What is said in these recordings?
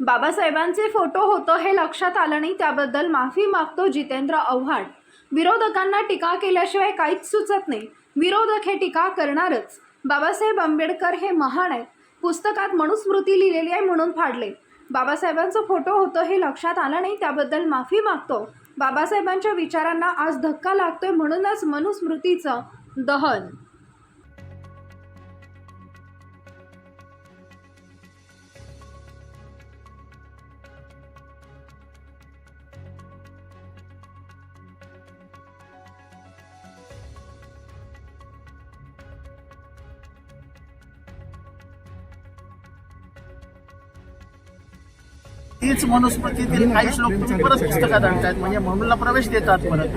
बाबासाहेबांचे फोटो होतं हे लक्षात आलं नाही त्याबद्दल माफी मागतो जितेंद्र आव्हाड. विरोधकांना टीका केल्याशिवाय काहीच सुचत नाही. विरोधक हे टीका करणारच. बाबासाहेब आंबेडकर हे महान आहेत. पुस्तकात मनुस्मृती लिहिलेली आहे म्हणून फाडले. बाबासाहेबांचं फोटो होतं हे लक्षात आलं नाही त्याबद्दल माफी मागतो. बाबासाहेबांच्या विचारांना आज धक्का लागतोय म्हणूनच मनुस्मृतीचं दहन. तीच मनुस्मृतीतील काही श्लोक तुम्ही परत पुस्तकात आणतायत म्हणजे म्हणूनला प्रवेश देतात परत.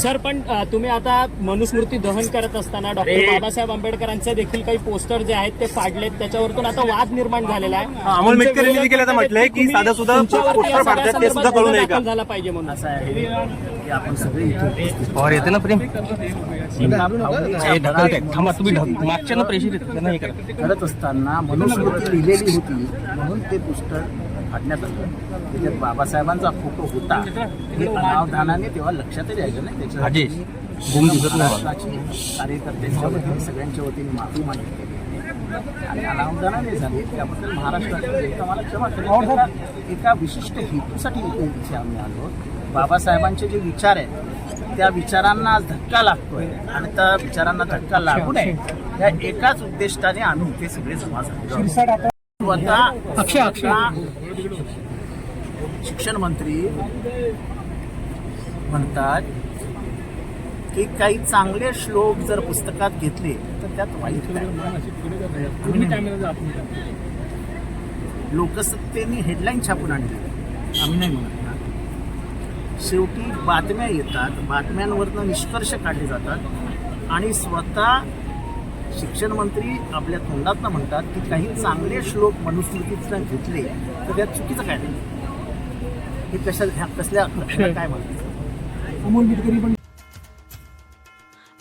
सर पण तुम्ही आता मनुस्मृती दहन करत असताना डॉक्टर बाबासाहेब आंबेडकरांचे देखील काही पोस्टर जे आहेत ते फाडलेत त्याच्यावरतून आता वाद निर्माण झालेला आहे. अमोल मेटकर यांनी देखील आता म्हटलंय की साधा सुद्धा पोस्टर फाडतात ते सुद्धा कळू नये झाला पाहिजे म्हणून. असं आहे. आपण सगळे इथे उपस्थित. पवार येते ना प्रेम? थांबा तुम्ही मागच्या ना प्रेशर येते करत असताना मनुस्मृती लिहिलेली होती म्हणून ते पुस्तक फाडण्यात आलं. त्याच्यात बाबासाहेबांचा फोटो होता. हे अनावधानाने तेव्हा लक्षातच यायचं नाही. त्याच्या कार्यकर्त्यांच्या वतीने सगळ्यांच्या वतीने माफी मागितली. आणि झाले. त्याबद्दल महाराष्ट्राचे जनता मला क्षमा करेल. एका- विशिष्ट हेतूसाठी इथे इथे आम्ही आलो. बाबासाहेबांचे जे विचार आहेत त्या विचारांना आज धक्का लागतोय. आणि त्या विचारांना धक्का लागू नये. या एकाच उद्दिष्टाने आम्ही इथे सगळे जमा झालो स्वतः शिक्षण मंत्री म्हणतात की काही चांगले श्लोक जर पुस्तकात घेतले तर त्यात वाईट. लोकसत्तेने हेडलाईन छापून आणली. आम्ही नाही म्हणत ना. शेवटी बातम्या येतात बातम्यांवरनं निष्कर्ष काढले जातात आणि स्वतः शिक्षण मंत्री आपल्या तोंडातनं म्हणतात की काही चांगले श्लोक मनुस्मृतीतनं घेतले तर त्यात चुकीचं काय? नाही हे कशा ह्या कसल्या काय म्हणतात?